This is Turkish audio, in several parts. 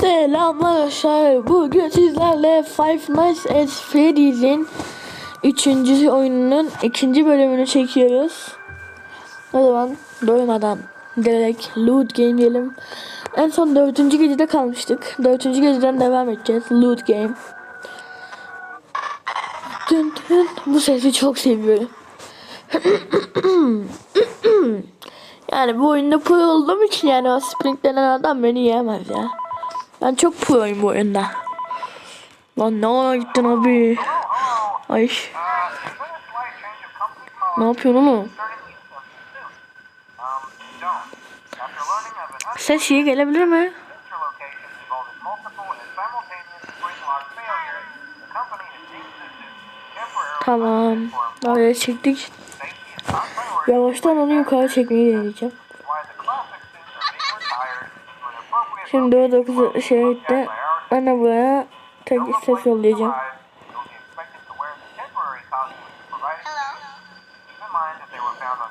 Selamlar arkadaşlar. Bugün sizlerle Five Nights at Freddy's'in 3. oyununun ikinci bölümünü çekiyoruz. O zaman doymadan direkt loot game diyelim. En son 4. gecede kalmıştık. 4. geceden devam edeceğiz. Loot game. Dün dün bu sesi çok seviyorum. yani bu oyunda pro olduğum için yani o Spring denen adam beni yiyemez ya. Ben çok proyum bu oyunda. Lan ne ara gittin abi? Ay. Ne yapıyorsun oğlum? Ses iyi gelebilir mi? Tamam. Oraya çektik. Yavaştan onu yukarı çekmeyi deneyeceğim. Şimdi o dokuz şeritte ben de buraya tek ses yollayacağım.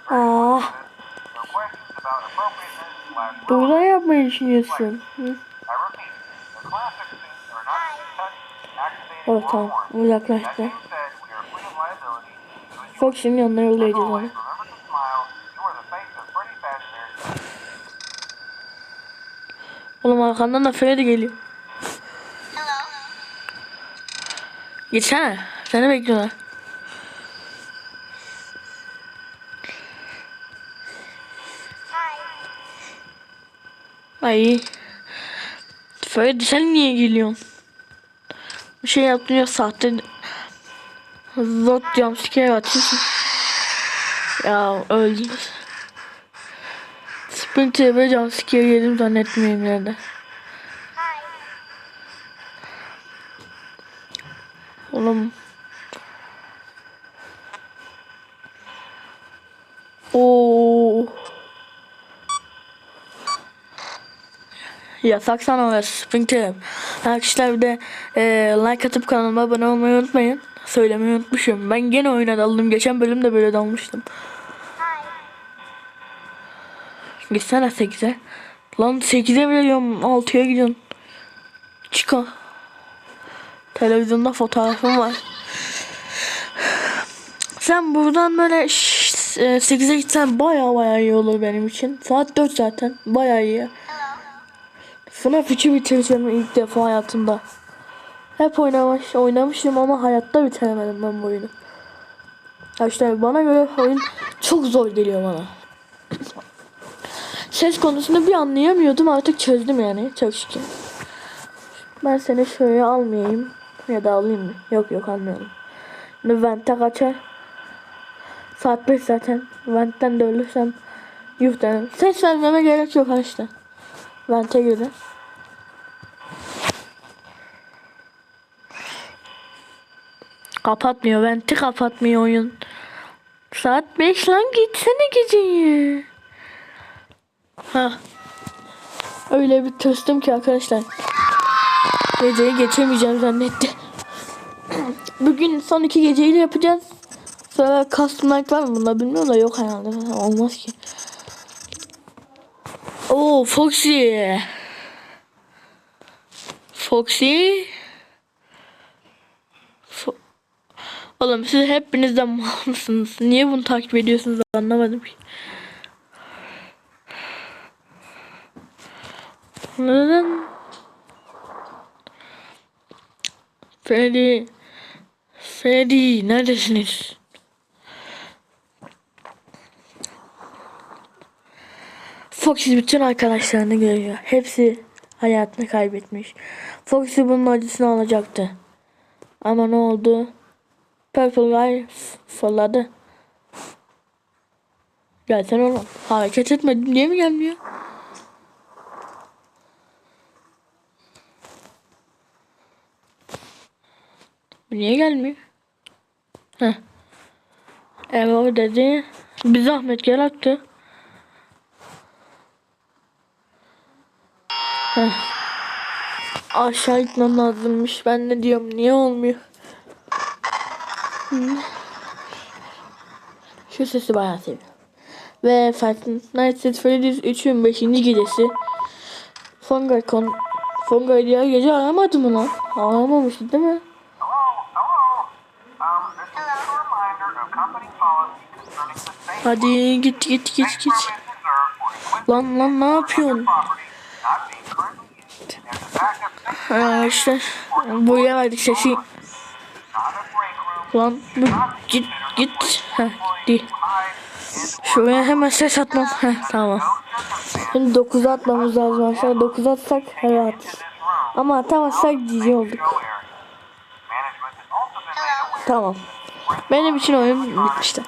Aa, burada yapmayı düşünüyorsun. Hı? Oh tamam uzaklaştı. Fox'un yanına yollayacağız onu. Oğlum arkandan da Freddy geliyor. Geçsene. Seni bekliyorlar. Ay. Freddy sen niye geliyorsun? Bir şey yaptın ya sahte. Zot jumpscare atıyorsun. Ya öldünüz. Spring TV jumpscare yedim zannetmiyorum nerede. Oğlum. Oo. Yasak sana orası Spring TV. Arkadaşlar bir de e, like atıp kanalıma abone olmayı unutmayın. Söylemeyi unutmuşum. Ben gene oyuna daldım. Geçen bölümde böyle dalmıştım. Gitsene 8'e. Lan 8'e bile diyorum 6'ya gidiyorsun. Çıka. Televizyonda fotoğrafım var. Sen buradan böyle 8'e gitsen baya baya iyi olur benim için. Saat 4 zaten. Baya iyi. FNAF 3'ü bitireceğim ilk defa hayatımda. Hep oynamış, oynamışım ama hayatta bitiremedim ben bu oyunu. Ya işte bana göre oyun çok zor geliyor bana. Ses konusunda bir anlayamıyordum artık çözdüm yani çok şükür. Ben seni şöyle almayayım ya da alayım mı? Yok yok. Şimdi vente kaçar. Saat 5 zaten. Ventten de ölürsem yuh. Ses vermeme gerek yok işte. Vente göre. Kapatmıyor. Venti kapatmıyor oyun. Saat 5 lan gitsene geceyi. Ha. Öyle bir tırstım ki arkadaşlar. Geceyi geçemeyeceğim zannetti. Bugün son iki geceyi de yapacağız. Sonra custom night var mı bunda bilmiyorum da yok herhalde. Olmaz ki. Oo Foxy. Foxy. Fo Oğlum siz hepiniz de mal mısınız? Niye bunu takip ediyorsunuz anlamadım ki. Neden? Freddy. Freddy neredesiniz? Foxy bütün arkadaşlarını görüyor. Hepsi hayatını kaybetmiş. Foxy bunun acısını alacaktı. Ama ne oldu? Purple Guy fırladı. Gelsene oğlum. Hareket etmedim diye mi gelmiyor? Niye gelmiyor? Heh. Error dedi. Bir zahmet gel attı. Heh. Aşağı gitmem lazımmış. Ben ne diyorum niye olmuyor? Hı. Şu sesi bayağı seviyorum. Ve Five Nights at Freddy's 3'ün 5. gecesi. Fongacon Tonga'yı diğer gece aramadı mı lan? Aramamıştı değil mi? Hadi git git git git. Lan lan ne yapıyorsun? Ha işte buraya verdik sesi. Lan bu git git. Heh and Şuraya hemen ses atmam. Heh tamam. Şimdi 9'a atmamız lazım aşağı. 9'a atsak room Ama atamazsak cici olduk. Tamam. Benim için oyun bitmişti.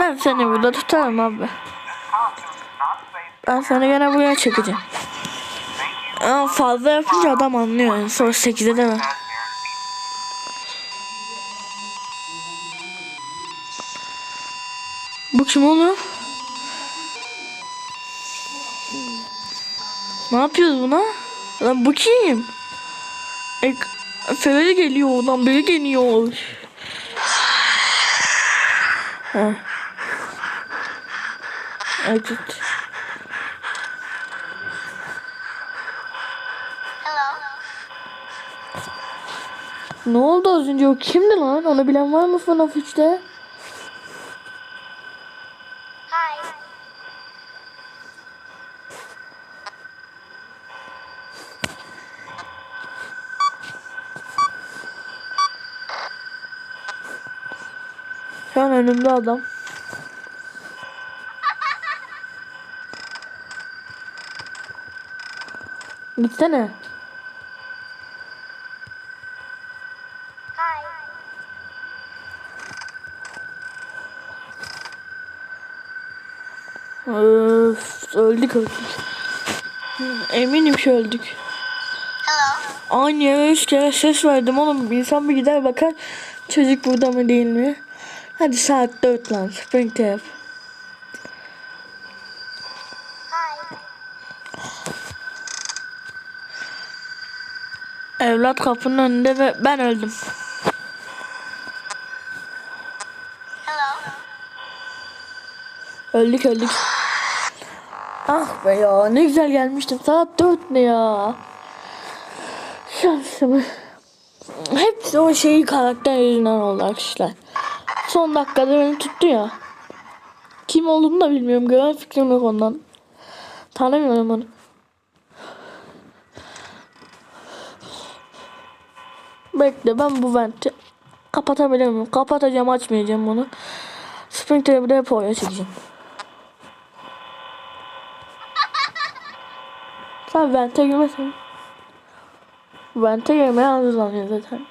Ben seni burada tutarım abi. Ben seni gene buraya çekeceğim. Ama fazla yapınca adam anlıyor. Sonra 8'e deme. As guaranteed. Bu kim oğlum? Ne yapıyoruz buna? Lan bu kim? E, Ferrari geliyor oradan biri geliyor. Ha. Evet. Ne oldu az önce o kimdi lan? Onu bilen var mı FNAF 3'te? Şu an önümde adam. Gitsene. Öf, öldük öldük. Eminim ki öldük. Aynı yere üç kere ses verdim oğlum. İnsan bir gider bakar. Çocuk burada mı değil mi? Hadi saat 4 lan. Spring tap. Evlat kapının önünde ve ben öldüm. Öldük öldük. Ah be ya ne güzel gelmiştim. Saat 4 ne ya. Şansımı. Hepsi o şeyi karakter yüzünden oldu arkadaşlar. Son dakikada beni tuttu ya. Kim olduğunu da bilmiyorum. Gören fikrim yok ondan. Tanımıyorum onu. Bekle ben bu venti kapatabilir miyim? Kapatacağım açmayacağım bunu. Springtrap'i de hep çekeceğim. Sen vente girmesin. Vente girmeye hazırlanıyor zaten.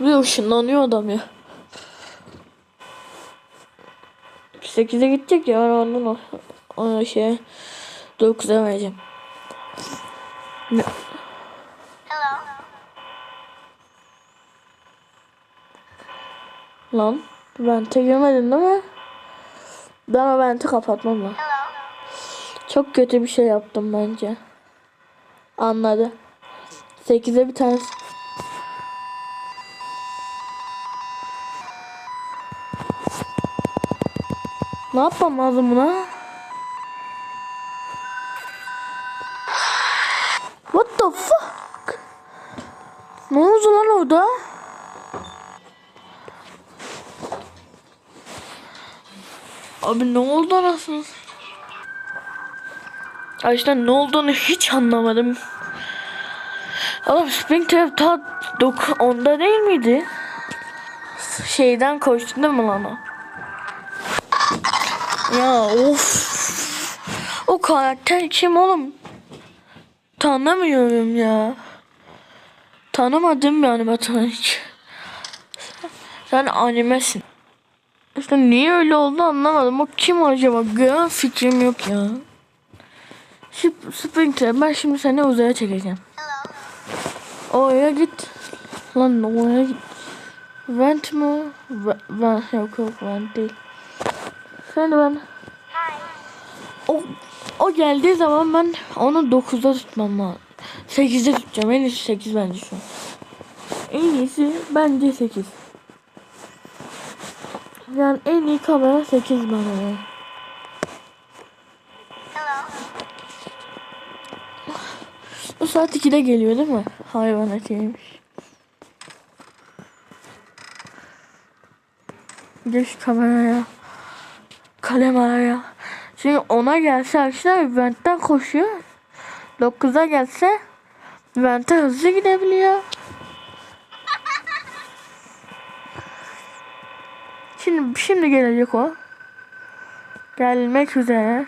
Bir ışınlanıyor adam ya. 8'e gidecek ya ondan o, şeye 9'a vereceğim. Ne? Lan vente girmedin değil mi? Ben o venti kapatmam lan. Çok kötü bir şey yaptım bence. Anladı. 8'e bir tane. Ne yapmam lazım buna? What the fuck? Ne oldu lan orada? Abi ne oldu anasını? Arkadaşlar ne olduğunu hiç anlamadım. Oğlum Springtrap ta 10'da değil miydi? Şeyden koştu değil mi lan o? Ya of. O karakter kim oğlum? Tanımıyorum ya. Tanımadım yani ben hiç. Sen animesin. İşte niye öyle oldu anlamadım. O kim acaba? Gram fikrim yok ya. Şu Springtrap ben şimdi seni uzaya çekeceğim. Oraya git. Lan oraya git. Vent mi? Ve- Ben yok yok vent değil. Şimdi ben o, o geldiği zaman ben onu 9'da tutmam lazım. 8'de tutacağım. En iyisi 8 bence şu an. En iyisi bence 8. Yani en iyi kamera 8 bana. Yani. Bu saat 2'de geliyor değil mi? Hayvan etiymiş. Geç kameraya. Kalem araya. Şimdi ona gelse arkadaşlar Vent'ten koşuyor. 9'a gelse Vent'e hızlı gidebiliyor. Şimdi şimdi gelecek o. Gelmek üzere.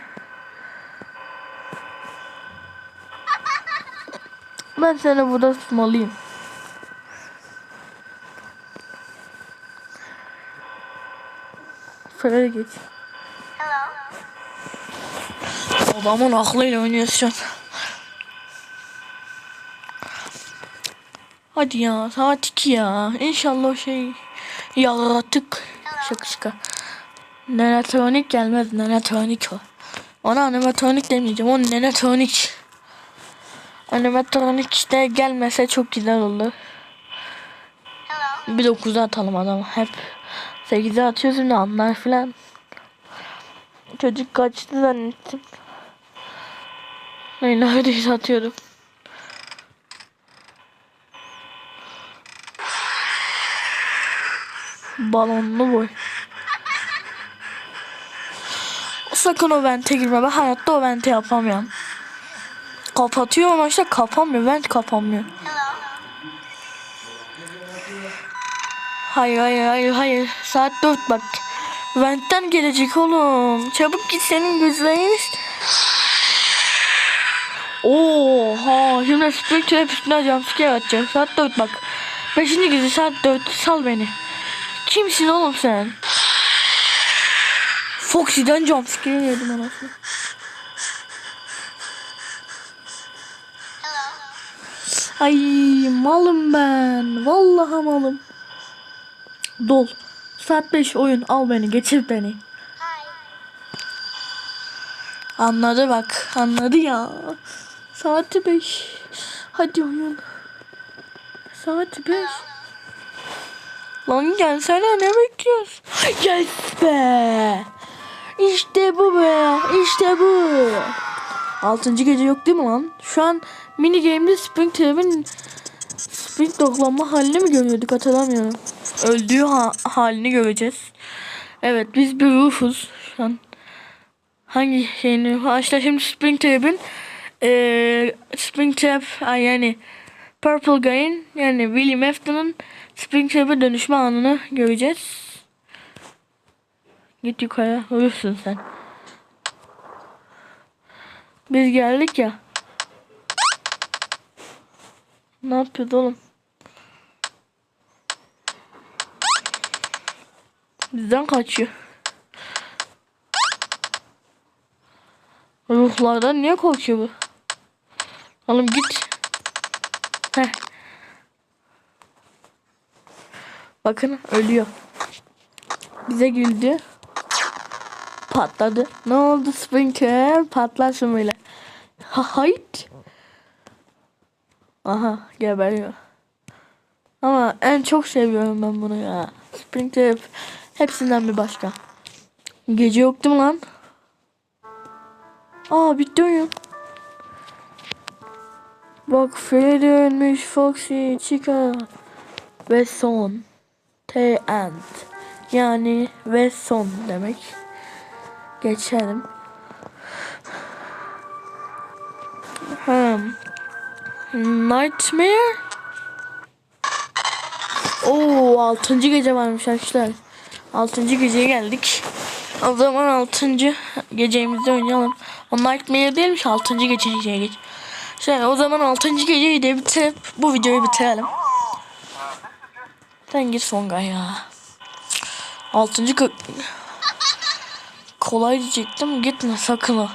Ben seni burada tutmalıyım. Şöyle geç. Babamın aklıyla oynuyorsun. Hadi ya saat 2 ya. İnşallah şey yaratık şaka şaka. Nenetronik gelmez nenetronik o. Ona animatronik demeyeceğim o nenetronik. Animatronik de gelmese çok güzel olur. Bir 9'a atalım adamı hep. 8'e atıyorsun da anlar filan. Çocuk kaçtı zannettim. Ay neredeyse atıyordum. Balonlu boy. Sakın o vente girme. Ben hayatta o vente yapamıyorum. Kapatıyor ama işte kapamıyor. Vent kapamıyor. Hayır hayır hayır hayır. Saat 4 bak. Vent'ten gelecek oğlum. Çabuk git senin gözlerin. Oha şimdi Spectre hep üstüne jumpscare atacak. Saat 4 bak. Beşinci gizli saat 4 sal beni. Kimsin oğlum sen? Foxy'den jumpscare yedim anasını. Ay malım ben. Vallahi malım. Dol. Saat 5 oyun al beni geçir beni. Anladı bak anladı ya. Saati 5. Hadi oyun. Saat 5. Lan gelsene ne bekliyorsun? Yes be. İşte bu be. İşte bu. Altıncı gece yok değil mi lan? Şu an mini game'de Spring Trap'in Spring Dog'lanma halini mi görüyorduk hatırlamıyorum. Öldüğü ha- halini göreceğiz. Evet biz bir ruhuz şu an. Hangi şeyini? Ha işte şimdi Spring Trap'in eee Spring Trap ay yani Purple Guy'in yani William Afton'ın Spring Trap'e dönüşme anını göreceğiz. Git yukarı ölürsün sen. Biz geldik ya. Ne yapıyordu oğlum? Bizden kaçıyor. Ruhlardan niye korkuyor bu? Oğlum git. Heh. Bakın ölüyor. Bize güldü. Patladı. Ne oldu Sprinkler? Patlasın böyle. Ha hayt. Aha geberiyor. Ama en çok seviyorum ben bunu ya. Sprinkler hep, hepsinden bir başka. Gece yok değil mi lan? Aa bitti oyun. Bak Freddy ölmüş Foxy Chica ve son. T end. Yani ve son demek. Geçelim. Hmm. Nightmare. Oo, altıncı gece varmış arkadaşlar. Altıncı geceye geldik. O zaman altıncı gecemizde oynayalım. O Nightmare değilmiş altıncı geceye geç. Şey, o zaman altıncı geceyi de bitirip bu videoyu bitirelim. Sen git Songa ya. Altıncı kı... Kolay diyecektim. Gitme sakın o.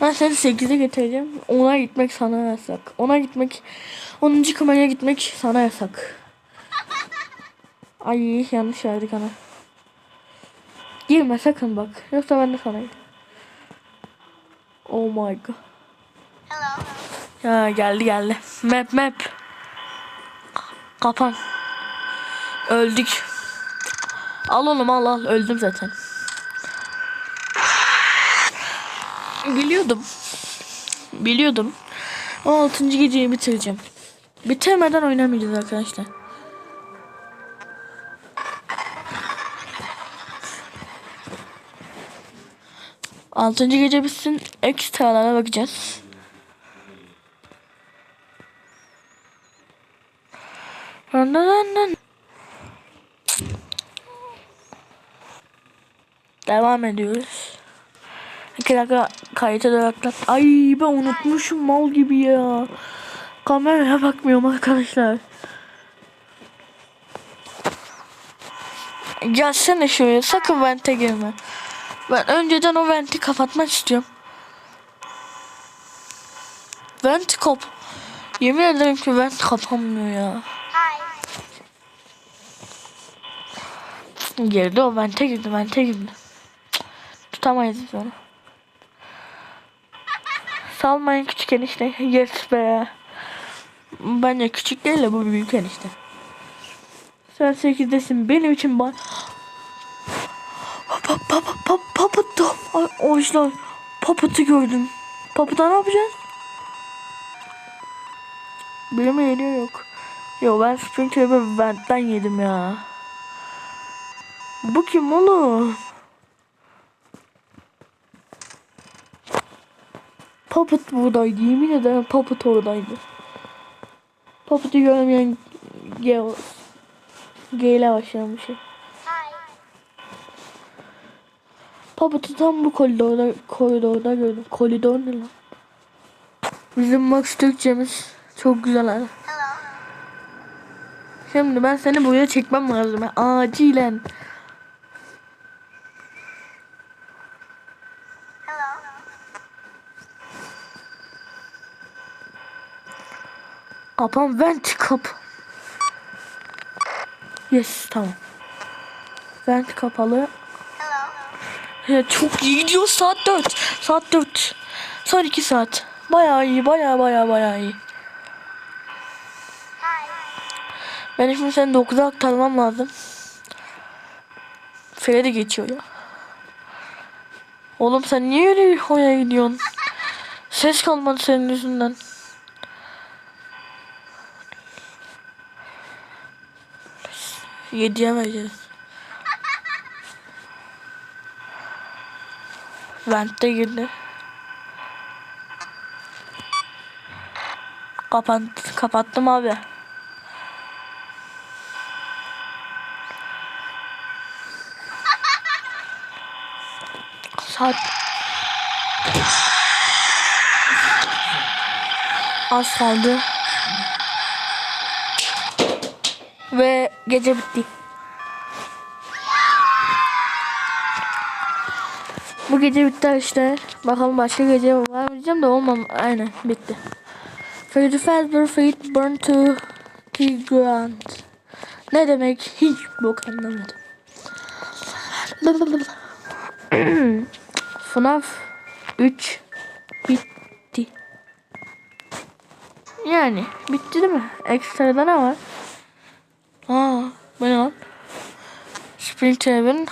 Ben seni 8'e getireceğim. Ona gitmek sana yasak. Ona gitmek... 10. kameraya gitmek sana yasak. Ay yanlış verdik ana. Girme sakın bak. Yoksa ben de sana. Oh my god. Ya geldi geldi. Map map. Kapan. Öldük. Al oğlum al al. Öldüm zaten. Biliyordum. Biliyordum. 16. geceyi bitireceğim. Bitirmeden oynamayacağız arkadaşlar. Altıncı gece bitsin ekstralara bakacağız. Dın dın dın. Devam ediyoruz. İki dakika kayıta duraklat. Ay ben unutmuşum mal gibi ya. Kameraya bakmıyorum arkadaşlar. Gelsene şuraya sakın vente girme. Ben önceden o venti kapatmak istiyorum. Vent kap. Yemin ederim ki vent kapanmıyor ya. Girdi o vente girdi vente girdi. Tutamayız biz onu. Salmayın küçük enişte. Yes be. Bence küçük değil de bu büyük enişte. Sen 8'desin. Benim için bak. Papa papa papa papatı. Ay oğuşlar. Papatı gördüm. Papata ne yapacağız? Benim yeri yok. Yo ben Springtrap'ı Vent'ten yedim ya. Bu kim oğlum? Puppet buradaydı. Yemin ederim Puppet oradaydı. Puppet'i görmeyen Gale. Gale'e başlayan bir şey. Puppet'i tam bu koridorda, koridorda gördüm. Koridor ne lan? Bizim Max Türkçemiz çok güzel abi. Şimdi ben seni buraya çekmem lazım. Acilen. Kapan vent kap. Yes tamam. Vent kapalı. Ya çok iyi gidiyor saat 4. Saat 4. Son 2 saat. Bayağı iyi bayağı bayağı bayağı iyi. Ben şimdi seni 9'a aktarmam lazım. Freddy geçiyor ya. Oğlum sen niye öyle hoya gidiyorsun? Ses kalmadı senin yüzünden. Yediye vereceğiz. Vent'te girdi. Kapat, kapattım abi. Saat az kaldı. Ve gece bitti. Bu gece bitti işte. Bakalım başka gece var mı diyeceğim de olmam. Aynen bitti. Freddy Fazbear Fate Burn to the Ground. Ne demek? Hiç bok anlamadım. FNAF 3 bitti. Yani bitti değil mi? Ekstrada ne var? Aa, bu ne lan? Springtrap'in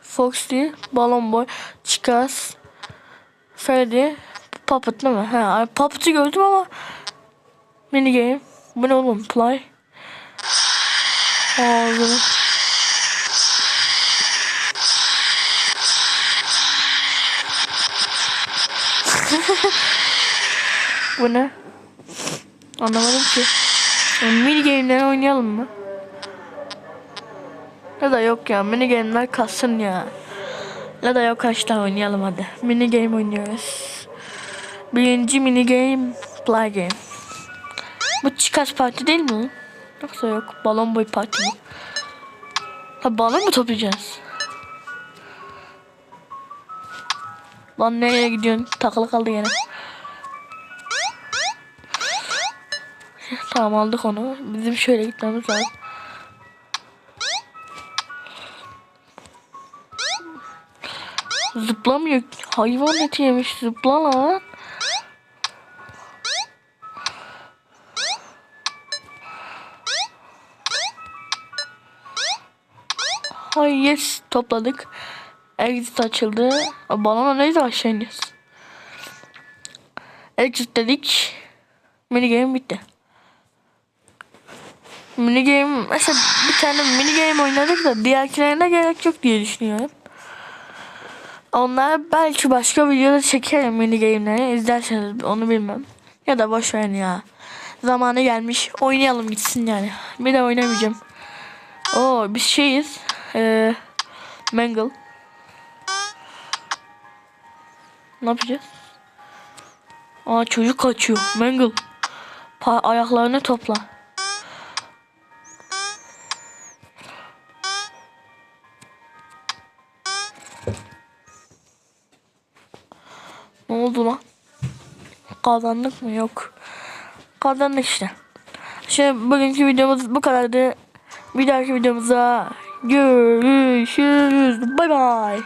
Foxy, Balon Boy, Chikas, Freddy, Puppet değil mi? Ha, Puppet'ı gördüm ama mini game. Bu ne oğlum? Play. Ağzını. Bu ne? Anlamadım ki. Mini game'leri oynayalım mı? Ya da yok ya mini game'ler kalsın ya. Ya da yok kaçta oynayalım hadi. Mini game oynuyoruz. Birinci mini game play game. Bu çıkaz parti değil mi? Yoksa yok balon boy parti mi? Ha balon mu toplayacağız? Lan nereye gidiyorsun? Takılı kaldı yine. Tamam aldık onu. Bizim şöyle gitmemiz lazım. Zıplamıyor. Hayvan eti yemiş. Zıpla lan. Hay yes topladık. Exit açıldı. Balona neydi aşağı iniyoruz. Exit dedik. Mini game bitti. Mini game mesela bir tane mini game oynadık da diğerlerine gerek yok diye düşünüyorum. Onlar belki başka videoda çekerim mini game'leri izlerseniz onu bilmem. Ya da boş verin ya. Zamanı gelmiş. Oynayalım gitsin yani. Bir de oynamayacağım. Oo biz şeyiz. Ee, Mangle. Ne yapacağız? Aa çocuk kaçıyor. Mangle. Pa- ayaklarını topla. Kazandık mı? Yok. Kazandık işte. Şimdi bugünkü videomuz bu kadardı. Bir dahaki videomuzda görüşürüz. Bay bay.